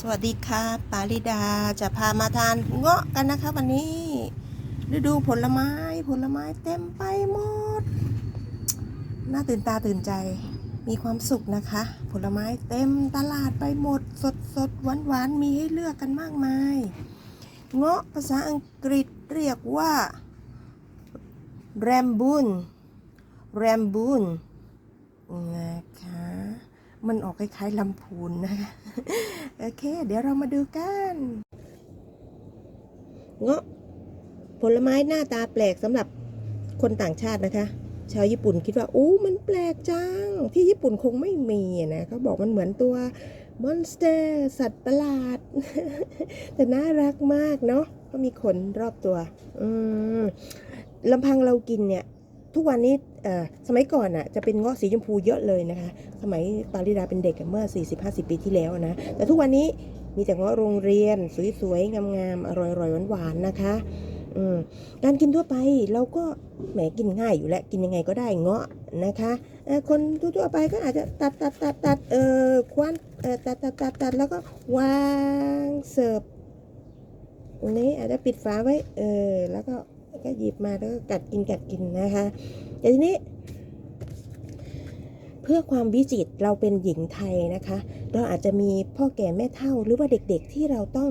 สวัสดีค่ะปาริดาจะพามาทานเงาะกันนะคะ วันนี้ฤดูผลไม้ผลไม้เต็มไปหมดน่าตื่นตาตื่นใจมีความสุขนะคะ ผลไม้เต็มตลาดไปหมด สดสดหวานหวานมีให้เลือกกันมากมาย เงาะภาษาอังกฤษเรียกว่าแรมบูนแรมบูนนะคะ มันออกคล้ายๆลำพูนนะคะโอเค เดี๋ยวเรามาดูกันเงาะผลไม้หน้าตาแปลกสำหรับคนต่างชาตินะคะ ชาวญี่ปุ่นคิดว่าอู้มันแปลกจัง ที่ญี่ปุ่นคงไม่มีนะเขาบอกมันเหมือนตัวมอนสเตอร์สัตว์ประหลาด แต่น่ารักมากเนาะก็มีขนรอบตัว อืมลำพังเรากินเนี่ย ทุกวันนี้สมัยก่อนอะจะเป็นเงาะสีชมพูเยอะเลยนะคะ สมัยปาริดาเป็นเด็กเมื่อ 40-50 ปีที่แล้วนะ แต่ทุกวันนี้มีแต่เงาะโรงเรียน สวยๆ งามๆ อร่อยๆ หวานๆ นะคะการกินทั่วไปเราก็แหมกินง่ายอยู่แล้วกินยังไงก็ได้เงาะนะคะคนทั่วๆไปก็อาจจะตัดตัดตัดตัดเออคว้านเออตัดตัดตัดตัดแล้วก็วางเสิร์ฟอันนี้อาจจะปิดฝาไว้เออแล้วก็ ก็หยิบมาแล้วก็กัดกินกัดกินนะคะแต่ทีนี้ เพื่อความวิจิตเราเป็นหญิงไทยนะคะ เราอาจจะมีพ่อแก่แม่เฒ่าหรือว่าเด็กๆที่เราต้อง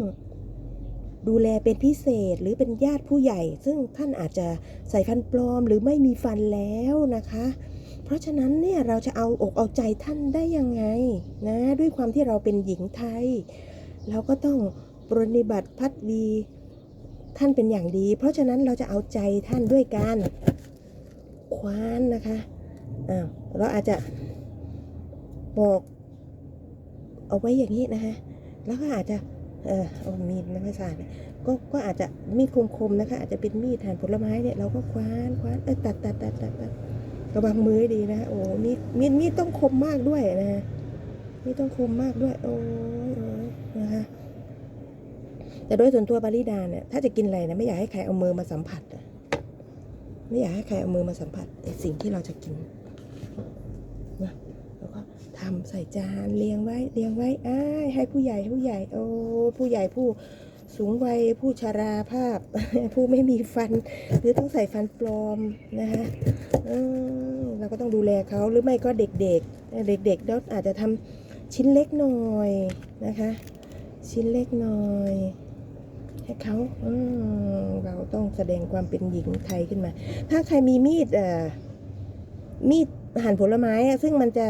ดูแลเป็นพิเศษหรือเป็นญาติผู้ใหญ่ ซึ่งท่านอาจจะใส่ฟันปลอมหรือไม่มีฟันแล้วนะคะ เพราะฉะนั้นเนี่ยเราจะเอาอกเอาใจท่านได้ยังไงนะด้วยความที่เราเป็นหญิงไทย เราก็ต้องปรนนิบัติพัดวี ท่านเป็นอย่างดี เพราะฉะนั้นเราจะเอาใจท่านด้วยการคว้านนะคะอ้าวเราอาจจะปอกเอาไว้อย่างนี้นะคะ แล้วก็อาจจะเออเอามีดไม่ค่อยสะอาเนี่ยก็ก็อาจจะมีดคมๆนะคะ อาจจะเป็นมีดหั่นผลไม้เนี่ยเราก็คว้านคว้านเออตัดตัดตัดตัดตัดระวังมือดีนะโอ้มีดมีดมีดต้องคมมากด้วยนะมีดต้องคมมากด้วย โอ้ยโอ้ยนะคะ แต่โดยส่วนตัวปาริดาเนี่ยถ้าจะกินอะไรนะไม่อยากให้ใครเอามือมาสัมผัสอะไม่อยากให้ใครเอามือมาสัมผัสไอสิ่งที่เราจะกินนะแล้วก็ทำใส่จานเรียงไว้เรียงไว้อ้ายให้ผู้ใหญ่ผู้ใหญ่โอ้ผู้ใหญ่ผู้สูงวัยผู้ชราภาพ ผู้ไม่มีฟัน หรือต้องใส่ฟันปลอมนะคะเราก็ต้องดูแลเขาหรือไม่ก็เด็กๆ เด็กๆแล้วอาจจะทำชิ้นเล็กหน่อยนะคะ ชิ้นเล็กหน่อย ให้เขาอืมเรา ต้องแสดงความเป็นหญิงไทยขึ้นมา ถ้าใครมีมีดเอ่อมีดหั่นผลไม้อะซึ่งมันจะ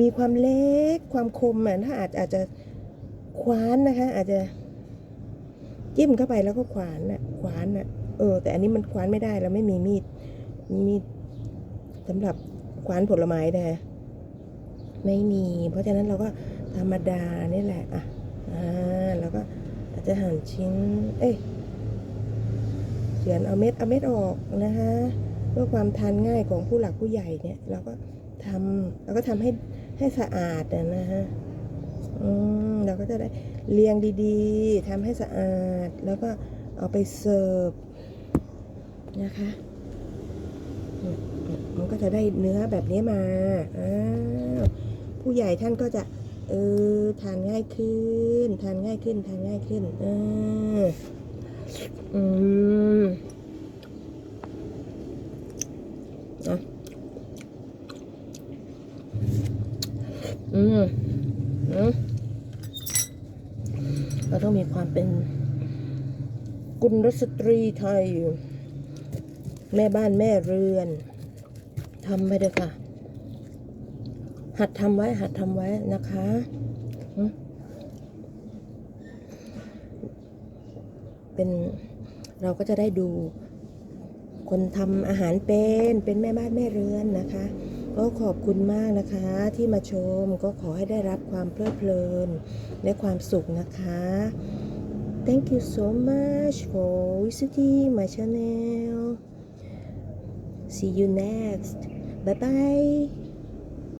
มีความเล็กความคมอะถ้าอาจอาจจะคว้านนะคะ อาจจะจิ้มเข้าไปแล้วก็ขวานน่ะขวานน่ะเออ แต่อันนี้มันขวานไม่ได้เราไม่มีมีดมีดสำหรับขวานผลไม้นะคะไม่มี เพราะฉะนั้นเราก็ธรรมดานี่แหละอะอ่าแล้วก็อาจจะหั่นชิ้น เอ้ย เฉือนเอาเม็ดเอาเม็ดออกนะคะเพื่อความทานง่ายของผู้หลักผู้ใหญ่เนี่ยเราก็ทำเราก็ทำให้ให้สะอาดนะฮะอืมเราก็จะได้เรียงดีๆทำให้สะอาดแล้วก็เอาไปเสิร์ฟนะคะมันก็จะได้เนื้อแบบนี้มาอ้าวผู้ใหญ่ท่านก็จะเออทานง่ายขึ้น ทานง่ายขึ้น ทานง่ายขึ้น เออมอะ อืมอืมเราต้องมีความเป็นกุลสตรีไทย แม่บ้านแม่เรือนทำไปเลยค่ะ หัดทำไว้ หัดทำไว้นะคะเป็นเราก็จะได้ดู คนทำอาหารเป็น เป็นแม่บ้านแม่เรือนนะคะ ก็ขอบคุณมากนะคะที่มาชมก็ขอให้ได้รับความเพลิดเพลิน และความสุขนะคะ Thank you so much for visiting my channel See you next Bye bye